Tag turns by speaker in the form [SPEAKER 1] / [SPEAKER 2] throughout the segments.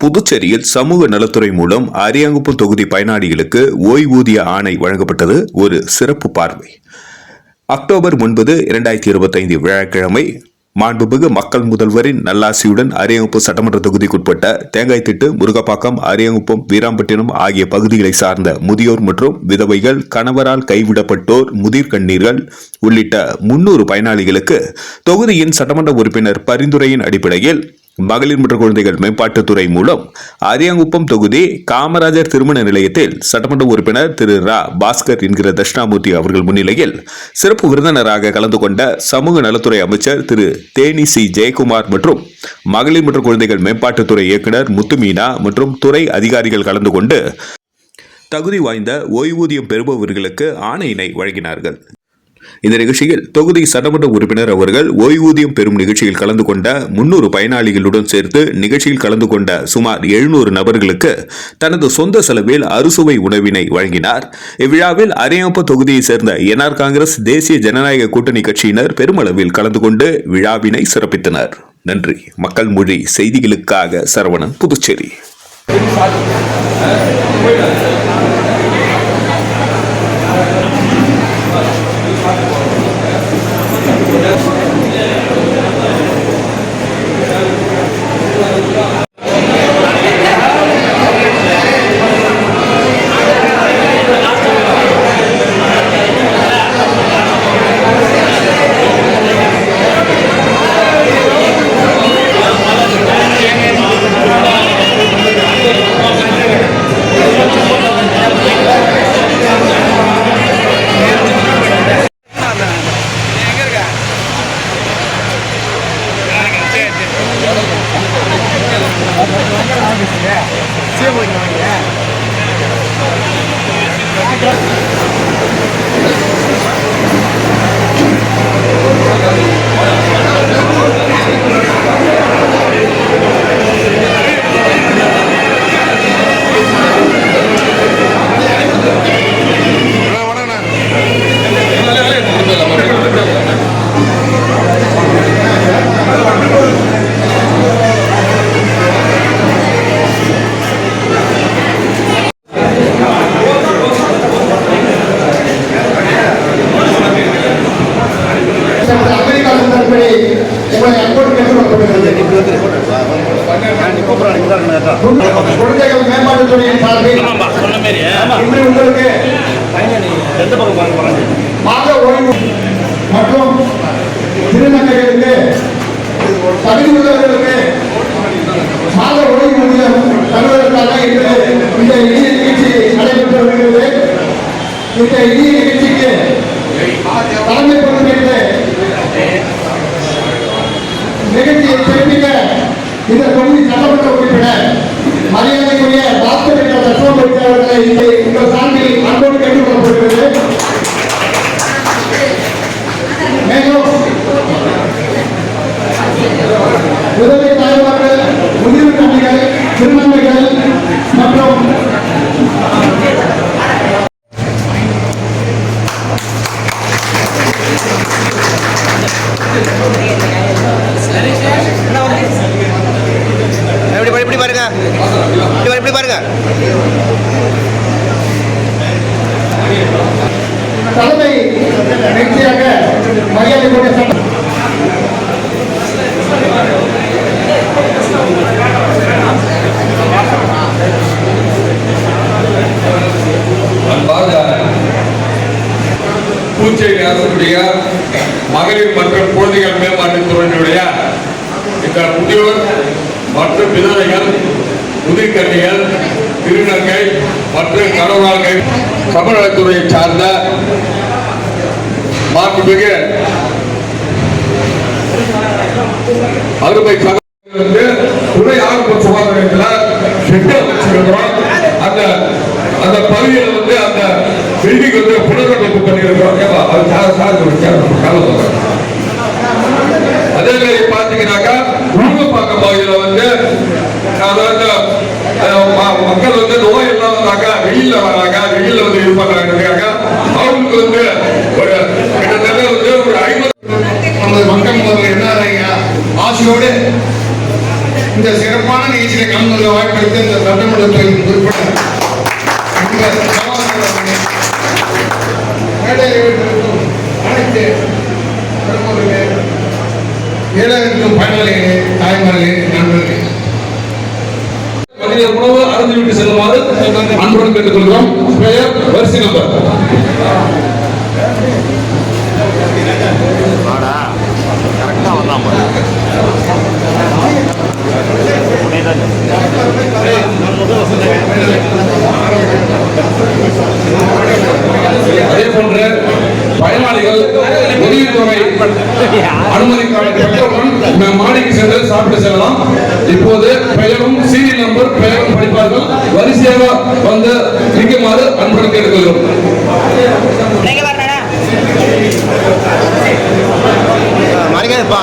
[SPEAKER 1] புதுச்சேரியில் சமூக நலத்துறை மூலம் அரியாங்குப்பம் தொகுதி பயனாளிகளுக்கு ஓய்வூதிய ஆணை வழங்கப்பட்டது ஒரு சிறப்பு பார்வை. அக்டோபர் ஒன்பது இரண்டாயிரத்தி இருபத்தைந்து வியாழக்கிழமை மாண்புமிகு மக்கள் முதல்வரின் நல்லாசியுடன் அரியாங்குப்பம் சட்டமன்ற தொகுதிக்குட்பட்ட தேங்காய்த்திட்டு முருகப்பாக்கம் அரியாங்குப்பம் வீராம்பட்டினம் ஆகிய பகுதிகளை சார்ந்த முதியோர் மற்றும் விதவைகள் கணவரால் கைவிடப்பட்டோர் முதிர்கண்ணீர்கள் உள்ளிட்ட முன்னூறு பயனாளிகளுக்கு தொகுதியின் சட்டமன்ற உறுப்பினர் பரிந்துரையின் அடிப்படையில் மகளிர் மற்றும் குழந்தைகள் மேம்பாட்டுத்துறை மூலம் அரியாங்குப்பம் தொகுதி காமராஜர் திருமண நிலையத்தில் சட்டமன்ற உறுப்பினர் திரு ரா பாஸ்கர் என்கிற தட்சிணாமூர்த்தி அவர்கள் முன்னிலையில் சிறப்பு விருந்தினராக கலந்து கொண்ட சமூக நலத்துறை அமைச்சர் திரு தேனி சி ஜெயக்குமார் மற்றும் மகளிர் மற்றும் குழந்தைகள் மேம்பாட்டுத்துறை இயக்குனர் முத்துமீனா மற்றும் துறை அதிகாரிகள் கலந்து கொண்டு தகுதி வாய்ந்த ஓய்வூதியம் பெறுபவர்களுக்கு ஆணையினை வழங்கினார்கள். இந்த நிகழ்ச்சியில் தொகுதி சட்டமன்ற உறுப்பினர் அவர்கள் ஓய்வூதியம் பெறும் நிகழ்ச்சியில் கலந்து கொண்ட முன்னூறு பயனாளிகளுடன் சேர்த்து நிகழ்ச்சியில் கலந்து கொண்ட சுமார் எழுநூறு நபர்களுக்கு தனது சொந்த செலவில் அறுசுவை உணவினை வழங்கினார். இவ்விழாவில் அரியப்ப தொகுதியைச் சேர்ந்த என்ஆர் காங்கிரஸ் தேசிய ஜனநாயக கூட்டணி கட்சியினர் பெருமளவில் கலந்து கொண்டு விழாவினை சிறப்பித்தனர். நன்றி. மக்கள் மொழி செய்திகளுக்காக சரவணன் புதுச்சேரி.
[SPEAKER 2] எந்த பக்கம் பார்க்க போறாங்க மாத ஓய்வு மற்றும் திருநங்கைகளுக்கு தகுதி உள்ளவர்களுக்கு மாத ஓய்வூதியம் தருவதற்காக இன்று இந்த இனிய நிகழ்ச்சி நடைபெற்று வருகிறது. இந்த இனிய நிகழ்ச்சிக்கு தலைமை பொறுப்பேற்று நிகழ்ச்சியை சிறப்பிக்க இந்த தொகுதி சட்டமன்ற உறுப்பினர் மரியாதைக்குரிய டாக்டர் என்ற தத்துவமூர்த்தி அவர்களை இங்கே உங்கள் சார்பில் அன்போடு கேட்டுக்கொள்ளப்படுகிறது மேலும் உதவி தாய்மார்கள் முதிர்வு கண்ணிகள் திருநங்கைகள் மற்றும்
[SPEAKER 3] இப்படி
[SPEAKER 2] தலைமை நிகழ்ச்சியாக மரியாதைக்குரிய சட்ட
[SPEAKER 4] அன்பார்ந்த அரசுடைய மகளிர் மற்றும் குழந்தைகள் மேம்பாட்டுத் துறையினுடைய இந்த முதியோர் மற்றும் விதவைகள் முதிர்கண்ணிகள் திருநங்கை மற்றும் கடவுளாள்கள் சமநலத்துறையை சார்ந்த மாண்புமிகு அருமை சகோதரர்கள் வந்து துணை ஆரம்ப சுகாதாரத்தில் செட்டு வச்சிருக்கிறோம் அந்த அந்த பகுதியில் வந்து அந்த பில்டிங் வந்து புனரமைப்பு பண்ணியிருக்கிறோம். அது சார் சார் காலம் அதே மாதிரி
[SPEAKER 2] ஆசியோடு
[SPEAKER 5] இந்த சிறப்பான நிகழ்ச்சியில் கலந்து கொள்ள வாய்ப்பளித்த இந்த சட்டமன்ற தொகுதி உறுப்பினர் அனைத்து பெருமக்களே, ஏழைகளுக்கும் பயனாளிகளே தாய்மார்களே நண்பர்களே.
[SPEAKER 4] மதிய உணவு அருந்திவிட்டு செல்லுமாறு அன்புடன் கேட்டுக்கொள்கிறோம். பெயர் வரிசை நம்பர் அதே நம்பர் பெயரும் படிப்பார்கள். வரிசையாக வந்து நிற்குமாறு அன்புடன் கேட்டுக்கொள்கிறோம்.
[SPEAKER 3] மறைக்காதுப்பா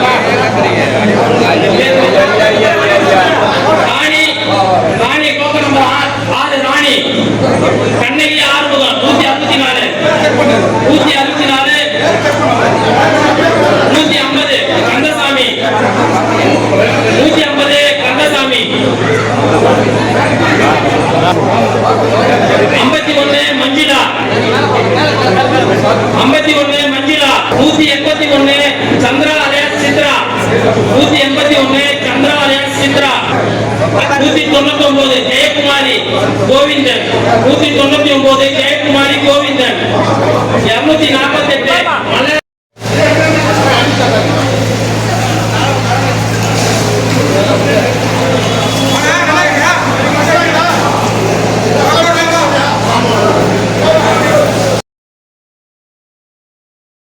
[SPEAKER 6] நூத்தி அறுபத்தி நாலு. நூத்தி ஐம்பது கந்தசாமி. நூத்தி ஐம்பது கந்தசாமி. ஐம்பத்தி ஒண்ணு மஞ்சிலா ஐம்பத்தி ஒண்ணு மஞ்சிலா நூத்தி எண்பத்தி ஒண்ணு சந்திராலய சித்ரா. நூத்தி எண்பத்தி ஒண்ணு சந்திராலய சித்ரா. நூத்தி தொண்ணூத்தி ஒன்பது ஜெயக்குமாரி கோவிந்தன். நூத்தி தொண்ணூத்தி ஒன்பது ஜெயக்குமாரி கோவிந்தன். இருநூத்தி நாற்பத்தி